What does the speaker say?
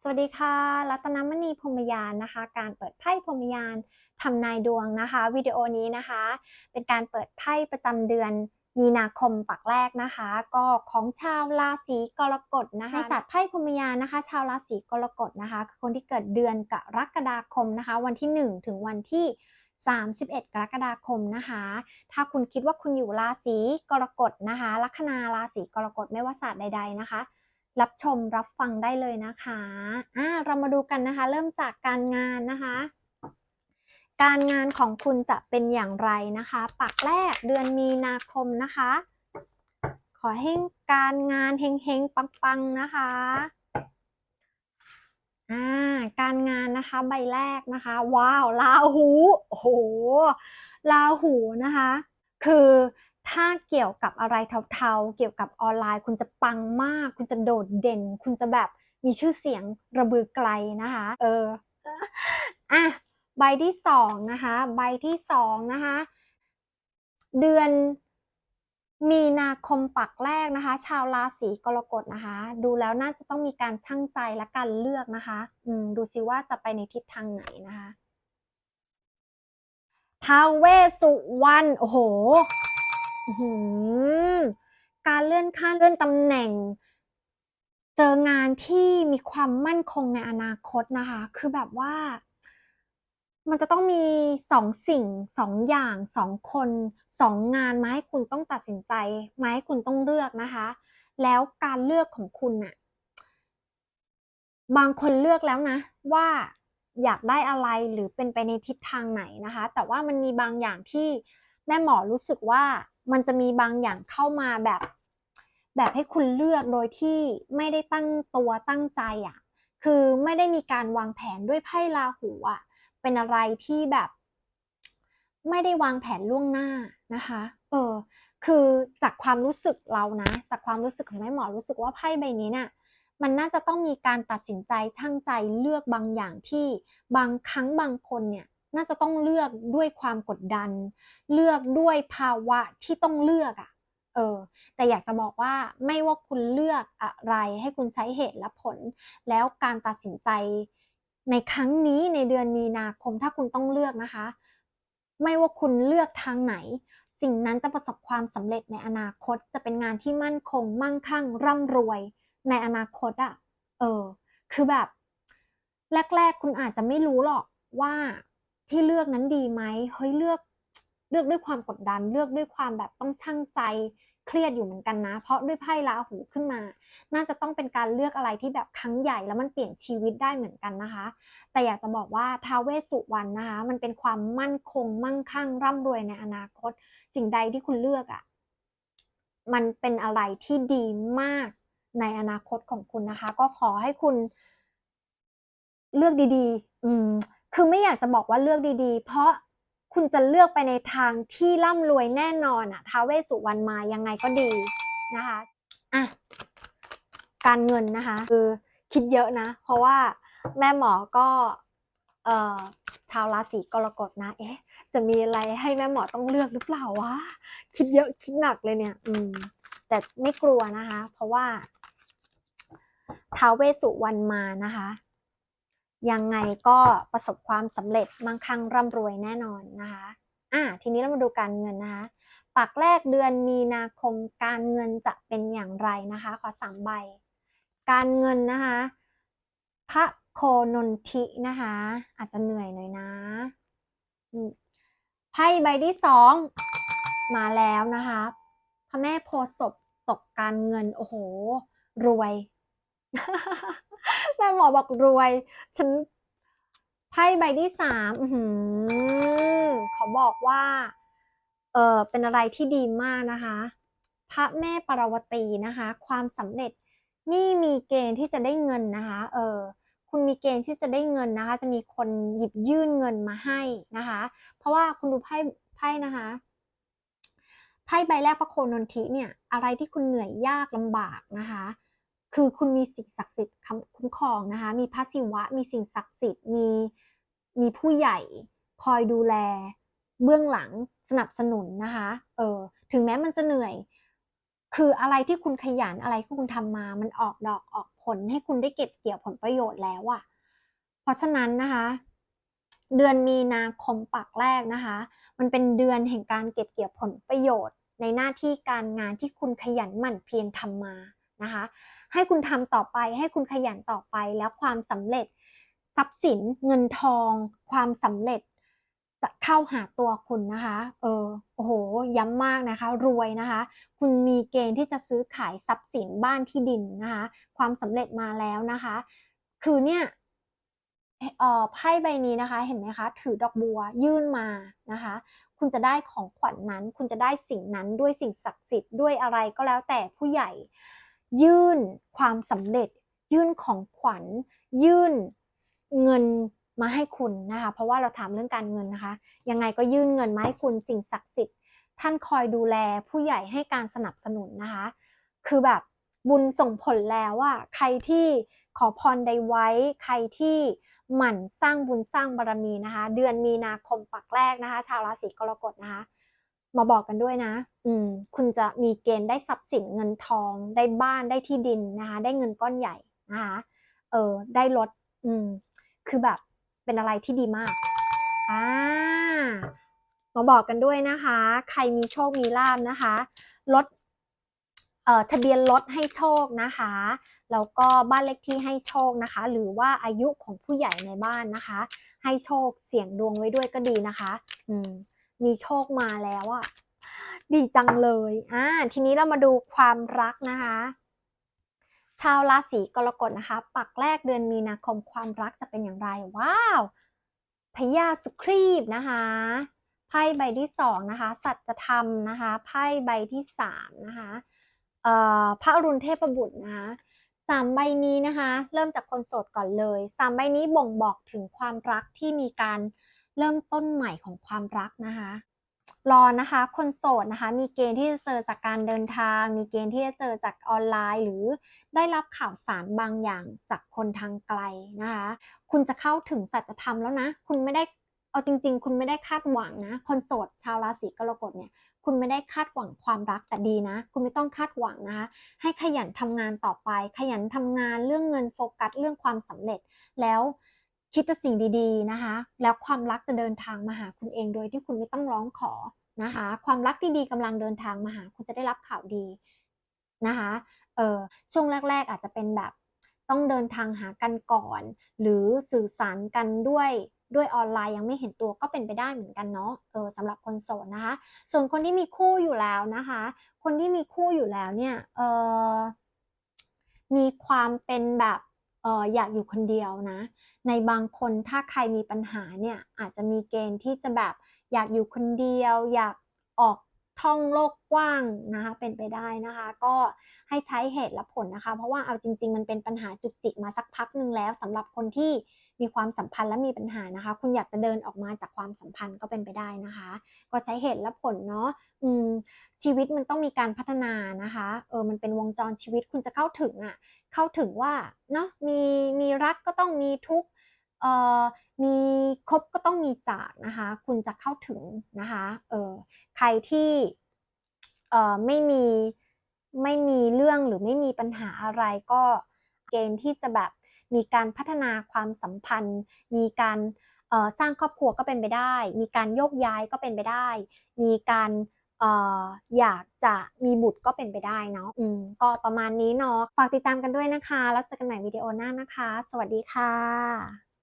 สวัสดีค่ะ รัตนมณีพรหมยานนะคะ การเปิดไพ่พรหมยานทำนายดวงนะคะ วิดีโอนี้นะคะ เป็นการเปิดไพ่ประจำเดือนมีนาคมปักแรกนะคะ ก็ของชาวราศีกรกฎนะคะในศาสตร์ไพ่พรหมยานนะคะ ชาวราศีกรกฎนะคะคือคนที่เกิดเดือนกรกฎาคมนะคะ วันที่ 1 ถึงวันที่ 31 กรกฎาคมนะคะ ถ้าคุณคิดว่าคุณอยู่ราศีกรกฎนะคะ ลัคนาราศีกรกฎไม่ว่าศาสตร์ใด ๆนะคะ รับชมรับฟังได้เลยนะคะอ่าเรามาดูกันนะคะ เริ่มจากการงานนะคะ การงานของคุณจะเป็นอย่างไรนะคะ ปักแรกเดือนมีนาคมนะคะ ขอให้การงานเฮงๆปังๆนะคะอ่าการงานนะคะใบแรกนะคะ ว้าวลาหูโอ้โหลาหูนะคะ คือ ถ้าเกี่ยวกับอะไรเทาๆ เกี่ยวกับออนไลน์ คุณจะปังมาก คุณจะโดดเด่น คุณจะแบบมีชื่อเสียงระบือไกลนะคะ เอออะใบที่สองนะคะ ใบที่สองนะคะ เดือนมีนาคมปักแรกนะคะ ชาวราศีกรกฎนะคะ ดูแล้วน่าจะต้องมีการชั่งใจและการเลือกนะคะ อืมดูซิว่าจะไปในทิศทางไหนนะคะท้าวเวสุวรรณโอ้โหมือ การเลื่อนขั้นเลื่อนตำแหน่ง เจองานที่มีความมั่นคงในอนาคตนะคะ คือแบบว่า มันจะต้องมีสองสิ่งสองอย่างสองคนสองงานมาให้คุณต้องตัดสินใจมาให้คุณต้องเลือกนะคะ แล้วการเลือกของคุณน่ะบางคนเลือกแล้วนะ ว่าอยากได้อะไรหรือเป็นไปในทิศทางไหนนะคะ แต่ว่ามันมีบางอย่างที่แม่หมอรู้สึกว่า มันจะมีบางอย่างเข้ามาแบบ แบบให้คุณเลือกโดยที่ไม่ได้ตั้งตัวตั้งใจอะ่ะ คือไม่ได้มีการวางแผนด้วยไพ่ราหูอะ เป็นอะไรที่แบบ ไม่ได้วางแผนล่วงหน้านะคะ เออ คือจากความรู้สึกเรานะ จากความรู้สึกของแม่หมอรู้สึกว่าไพ่ใบนี้เนี่ยมันน่าจะต้องมีการตัดสินใจช่างใจเลือกบางอย่างที่บางครั้งบางคนเนี่ย น่าจะต้องเลือกด้วยความกดดัน เลือกด้วยภาวะที่ต้องเลือกอะ่ะเออแต่อยากจะบอกว่าไม่ว่าคุณเลือกอะไรให้คุณใช้เหตุและผล แล้วการตัดสินใจในครั้งนี้ในเดือนมีนาคมถ้าคุณต้องเลือกนะคะ ไม่ว่าคุณเลือกทางไหน สิ่งนั้นจะประสบความสำเร็จในอนาคตจะเป็นงานที่มั่นคง มั่งคั่ง ร่ำรวย ในอนาคตอะ่ะเออคือแบบ แรก ๆ คุณอาจจะไม่รู้หรอกว่า ที่เลือกนั้นดีไหมเฮ้ยเลือกเลือกด้วยความกดดัน เลือกด้วยความแบบต้องชั่งใจเครียดอยู่เหมือนกันนะ เพราะด้วยไพ่ราหูขึ้นมา น่าจะต้องเป็นการเลือกอะไรที่แบบครั้งใหญ่แล้วมันเปลี่ยนชีวิตได้เหมือนกันนะคะ แต่อยากจะบอกว่าท้าเวสสุวรรณนะคะ มันเป็นความมั่นคง มั่งคั่ง ร่ำรวยในอนาคต สิ่งใดที่คุณเลือกอะ่ะมันเป็นอะไรที่ดีมากในอนาคตของคุณนะคะ ก็ขอให้คุณเลือกดีๆ อืม คือไม่อยากจะบอกว่าเลือกดีๆ เพราะคุณจะเลือกไปในทางที่ร่ำรวยแน่นอนอะท้าเวสุวรรณมายังไงก็ดีนะคะอะการเงินนะคะ คือคิดเยอะนะ เพราะว่าแม่หมอก็เอ่อชาวราศีกรกฎนะ เอ๊ะ จะมีอะไรให้แม่หมอต้องเลือกหรือเปล่าวะ คิดเยอะคิดหนักเลยเนี่ย อืม แต่ไม่กลัวนะคะ เพราะว่าท้าวเวสุวรรณมานะคะ ยังไงก็ประสบความสำเร็จมั่งคั่งร่ำรวยแน่นอนนะคะอะทีนี้เรามาดูการเงินนะคะปักแรกเดือนมีนาคมการเงินจะเป็นอย่างไรนะคะ ขอสามใบ การเงินนะคะพระโคนนทินะคะ อาจจะเหนื่อยหน่อยนะไพ่ใบที่สองมาแล้วนะคะพระแม่โพศพตกการเงิน โอ้โห รวย หมอบอกรวย ฉันไพ่ใบที่สามเขาบอกว่า เออเป็นอะไรที่ดีมากนะคะ พระแม่ปรวตีนะคะ ความสำเร็จนี่มีเกณฑ์ที่จะได้เงินนะคะ เออ คุณมีเกณฑ์ที่จะได้เงินนะคะ จะมีคนหยิบยื่นเงินมาให้นะคะ เพราะว่าคุณดูไพ่ไพ่นะคะไพ่ใบแรกพระโคนนทิเนี่ย อะไรที่คุณเหนื่อยยากลำบากนะคะ คือคุณมีสิ่งศักดิ์สิทธิ์คุ้มครองนะคะ มีพระศิวะ มีสิ่งศักดิ์สิทธิ์ มีมีผู้ใหญ่คอยดูแล เบื้องหลังสนับสนุนนะคะ เออ ถึงแม้มันจะเหนื่อย คืออะไรที่คุณขยันอะไรที่คุณทำมา มันออกดอกออกผลให้คุณได้เก็บเกี่ยวผลประโยชน์แล้วอะเพราะฉะนั้นนะคะ เดือนมีนาคมปักแรกนะคะ มันเป็นเดือนแห่งการเก็บเกี่ยวผลประโยชน์ ในหน้าที่การงานที่คุณขยันหมั่นเพียรทำมา นะคะ ให้คุณทำต่อไป ให้คุณขยันต่อไป แล้วความสำเร็จ ทรัพย์สิน เงินทอง ความสำเร็จจะเข้าหาตัวคุณนะคะ เออ โอ้โห ย้ำมากนะคะ รวยนะคะ คุณมีเกณฑ์ที่จะซื้อขายทรัพย์สินบ้านที่ดินนะคะ ความสำเร็จมาแล้วนะคะ คือเนี่ยเอ่อไพ่ใบนี้นะคะ เห็นไหมคะ ถือดอกบัวยื่นมานะคะ คุณจะได้ของขวัญนนั้น คุณจะได้สิ่งนั้นด้วยสิ่งศักดิ์สิทธิ์ด้วยอะไรก็แล้วแต่ผู้ใหญ่ ยื่นความสำเร็จ ยื่นของขวัญ ยื่นเงินมาให้คุณนะคะ เพราะว่าเราถามเรื่องการเงินนะคะ ยังไงก็ยื่นเงินมาให้คุณสิ่งศักดิ์สิทธิ์ ท่านคอยดูแลผู้ใหญ่ให้การสนับสนุนนะคะ คือแบบบุญส่งผลแล้วอะใครที่ขอพรใดไว้ ใครที่หมั่นสร้างบุญสร้างบารมีนะคะ เดือนมีนาคมปักแรกนะคะ ชาวราศีกรกฎนะคะ มาบอกกันด้วยนะ อืม คุณจะมีเกณฑ์ได้ทรัพย์สินเงินทอง ได้บ้านได้ที่ดินนะคะ ได้เงินก้อนใหญ่นะคะ เออ ได้รถ อืม คือแบบเป็นอะไรที่ดีมาก อ่า มาบอกกันด้วยนะคะ ใครมีโชคมีลาบนะคะ รถ เอ่อ ทะเบียนรถให้โชคนะคะ แล้วก็บ้านเลขที่ให้โชคนะคะ หรือว่าอายุของผู้ใหญ่ในบ้านนะคะ ให้โชค เสี่ยงดวงไว้ด้วยก็ดีนะคะ อืม มีโชคมาแล้วอะดีจังเลยอ่าทีนี้เรามาดูความรักนะคะ ชาวราศีกรกฎนะคะ ปักแรกเดือนมีนาคมความรักจะเป็นอย่างไร ว้าวพญาสุครีบนะคะไพ่ใบที่สองนะคะ สัจธรรมนะคะไพ่ใบที่สามนะคะเอ่อพระอรุณเทพบุตรนะคะสามใบนี้นะคะ เริ่มจากคนโสดก่อนเลยสามใบนี้บ่งบอกถึงความรักที่มีการเเริ่มต้นใหม่ของความรักนะคะ รอนะคะคนโสดนะคะ มีเกณฑ์ที่จะเจอจากการเดินทาง มีเกณฑ์ที่จะเจอจากออนไลน์ หรือได้รับข่าวสารบางอย่างจากคนทางไกลนะคะ คุณจะเข้าถึงสัจธรรมแล้วนะ คุณไม่ได้เอาจริง ๆ คุณไม่ได้คาดหวังนะ คนโสดชาวราศีกรกฎเนี่ยคุณไม่ได้คาดหวังความรักแต่ดีนะ คุณไม่ต้องคาดหวังนะคะ ให้ขยันทำงานต่อไป ขยันทำงานเรื่องเงินโฟกัสเรื่องความสำเร็จแล้ว คิดแต่สิ่งดีๆนะคะ แล้วความรักจะเดินทางมาหาคุณเองโดยที่คุณไม่ต้องร้องขอนะคะ ความรักดีๆกำลังเดินทางมาหาคุณจะได้รับข่าวดีนะคะเออช่วงแรก ๆ อาจจะเป็นแบบต้องเดินทางหากันก่อน หรือสื่อสารกันด้วยด้วยออนไลน์ยังไม่เห็นตัวก็เป็นไปได้เหมือนกันเนาะเออสำหรับคนโสดนะคะ ส่วนคนที่มีคู่อยู่แล้วนะคะ คนที่มีคู่อยู่แล้วเนี่ยเออมีความเป็นแบบ อออยากอยู่คนเดียวนะ ในบางคนถ้าใครมีปัญหาเนี่ยอาจจะมีเกณฑ์ที่จะแบบอยากอยู่คนเดียว อยากออกท่องโลกกว้างนะคะเป็นไปได้นะคะ ก็ให้ใช้เหตุและผลนะคะ เพราะว่าเอาจริง ๆ มันเป็นปัญหาจุกจิกมาสักพักหนึ่งแล้วสำหรับคนที่ มีความสัมพันธ์และมีปัญหานะคะ คุณอยากจะเดินออกมาจากความสัมพันธ์ก็เป็นไปได้นะคะ ก็ใช้เหตุและผลเนาะอืมชีวิตมันต้องมีการพัฒนานะคะเออมันเป็นวงจรชีวิตคุณจะเข้าถึงอะ่ะเข้าถึงว่าเนาะมีมีรักก็ต้องมีทุกเอ่อมีครบก็ต้องมีจากนะคะ คุณจะเข้าถึงนะคะเออใครที่เอ่อไม่มีไม่มีเรื่องหรือไม่มีปัญหาอะไรก็เกณฑ์ที่จะแบบ มีการพัฒนาความสัมพันธ์ มีการสร้างครอบครัวก็เป็นไปได้ มีการโยกย้ายก็เป็นไปได้ มีการเอ่ออยากจะมีบุตรก็เป็นไปได้เนาะอืมก็ประมาณนี้เนาะฝากติดตามกันด้วยนะคะ แล้วเจอกันใหม่วิดีโอหน้านะคะ สวัสดีค่ะ